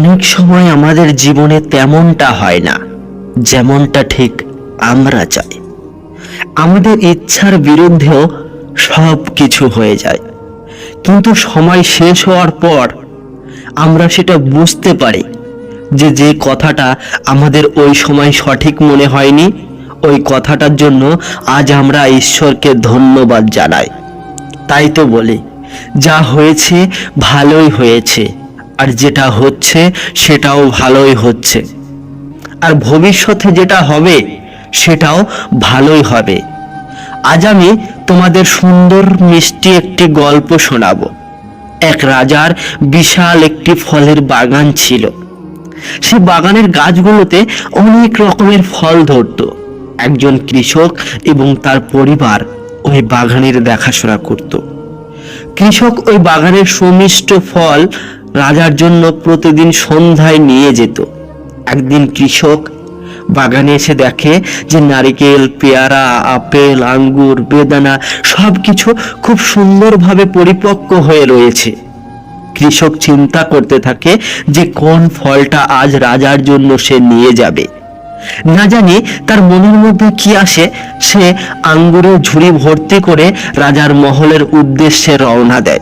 অনেক সময় আমাদের জীবনে তেমনটা হয় না, যেমনটা ঠিক আমরা চাই। আমাদের ইচ্ছার বিরুদ্ধেও সব কিছু হয়ে যায়। কিন্তু সময় শেষ হওয়ার পর আমরা সেটা বুঝতে পারি যে যে কথাটা আমাদের ওই সময় সঠিক মনে হয়নি, ওই কথাটার জন্য আজ আমরা ঈশ্বরকে ধন্যবাদ জানাই। তাই তো বলি, যা হয়েছে ভালোই হয়েছে। আর যেটা হচ্ছে, সেটাও ভালোই হচ্ছে। আর ভবিষ্যতে যেটা হবে, সেটাও ভালোই হবে। আজ আমি তোমাদের সুন্দর মিষ্টি একটি গল্প শোনাবো। এক রাজার বিশাল একটি ফলের বাগান ছিল। সে বাগানের গাছগুলোতে অনেক রকমের ফল ধরতো। একজন কৃষক এবং তার পরিবার ওই বাগানের দেখাশোনা করত। কৃষক ওই বাগানের সুমিষ্ট ফল রাজার জন্য প্রতিদিন সন্ধ্যায় নিয়ে যেত। একদিন কৃষক বাগানে এসে দেখে যে নারিকেল, পেয়ারা, আপেল, আঙ্গুর, বেদানা সব কিছু খুব সুন্দরভাবে পরিপক্ক হয়ে রয়েছে। কৃষক চিন্তা করতে থাকে যে কোন ফলটা আজ রাজার জন্য সে নিয়ে যাবে। না জানি তার মনের মধ্যে কি আসে, সে আঙ্গুরের ঝুড়ি ভর্তি করে রাজার মহলের উদ্দেশ্যে রওনা দেয়।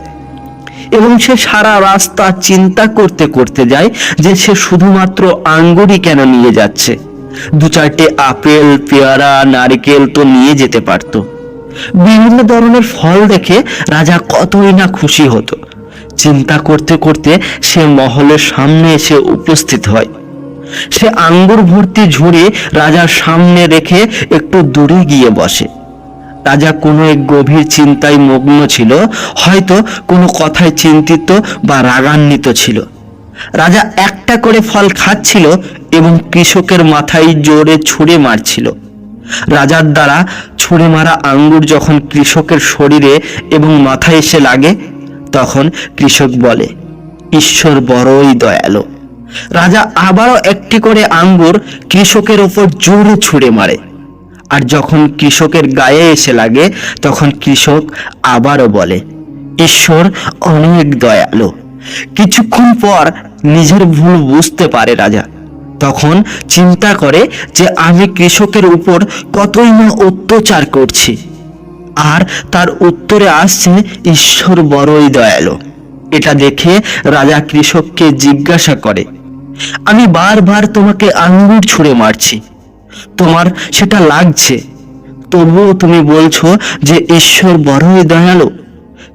এবং সে সারা রাস্তা চিন্তা করতে করতে যায় যে সে শুধুমাত্র আঙ্গুরই কেন নিয়ে যাচ্ছে। দু চারটে আপেল, পেয়ারা, নারকেল তো নিয়ে যেতে পারত। বিভিন্ন ধরনের ফল দেখে রাজা কতই না খুশি হতো। চিন্তা করতে করতে সে মহলের সামনে এসে উপস্থিত হয়। সে আঙ্গুর ভর্তি ঝুড়ি রাজার সামনে রেখে একটু দূরে গিয়ে বসে। রাজা কোনো এক গভীর চিন্তায় মগ্ন ছিল, হয়তো কোনো কথায় চিন্তিত বা রাগান্বিত ছিল। রাজা একটা করে ফল খাচ্ছিল এবং কৃষকের মাথায় জোরে ছুঁড়ে মারছিল। রাজার দ্বারা ছুঁড়ে মারা আঙ্গুর যখন কৃষকের শরীরে এবং মাথায় এসে লাগে, তখন কৃষক বলে, ঈশ্বর বড়ই দয়ালু। রাজা আবারও একটি করে আঙ্গুর কৃষকের ওপর জোরে ছুঁড়ে মারে। যখন কৃষকের গায়ে এসে লাগে, তখন কৃষক আবারও বলে, ঈশ্বর অনেক দয়ালু। কিছুক্ষণ পর নিজের ভুল বুঝতে পারে রাজা। তখন চিন্তা করে যে আমি কৃষকের উপর কতই না অত্যাচার করছি। আর তার উত্তরে আসছে, ঈশ্বর বড়ই দয়ালু। এটা দেখে রাজা কৃষককে জিজ্ঞাসা করে, আমি বারবার তোমাকে আঙ্গুর ছুঁড়ে মারছি। তোমার সেটা লাগছে। তবুও তুমি বলছো যে ঈশ্বর বড়ই দয়ালু।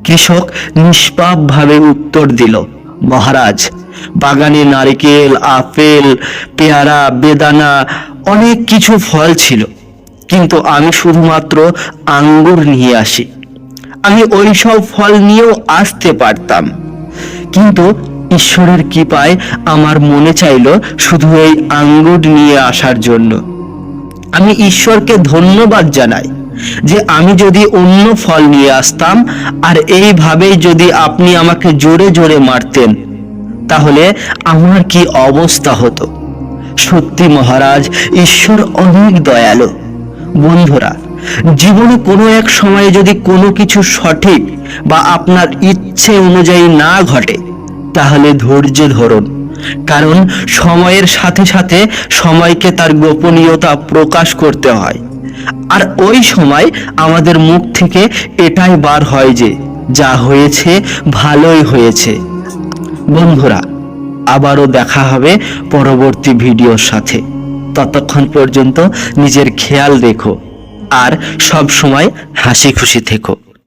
কৃষক নিষ্পাপভাবে উত্তর দিল, মহারাজ, বাগানে নারকেল, আপেল, পেয়ারা, বেদানা অনেক কিছু ফল ছিল। কিন্তু আমি শুধুমাত্র আঙ্গুর নিয়ে আসি। আমি ওই সব ফল নিয়েও আসতে পারতাম। কিন্তু ঈশ্বরের কৃপায় আমার মনে চাইলো শুধু এই আঙ্গুর নিয়ে আসার জন্য। আমি ঈশ্বরকে ধন্যবাদ জানাই যে আমি যদি অন্য ফল নিয়ে আসতাম, আর এইভাবেই যদি আপনি আমাকে জোরে জোরে মারতেন, তাহলে আমার কি অবস্থা হতো? সত্যি মহারাজ, ঈশ্বর অনেক দয়ালু। বন্ধুরা, জীবনে কোনো এক সময়ে যদি কোনো কিছু সঠিক বা আপনার ইচ্ছে অনুযায়ী না ঘটে, তাহলে ধৈর্য ধরুন। কারণ সময়ের সাথে সাথে সময়কে তার গোপনীয়তা প্রকাশ করতে হয়। আর ওই সময় আমাদের মুখ থেকে এটাই বার হয় যে, যা হয়েছে ভালোই হয়েছে। বন্ধুরা, আবারও দেখা হবে পরবর্তী ভিডিওর সাথে। ততক্ষণ পর্যন্ত নিজের খেয়াল রেখো আর সব সময় হাসি খুশি থেকো।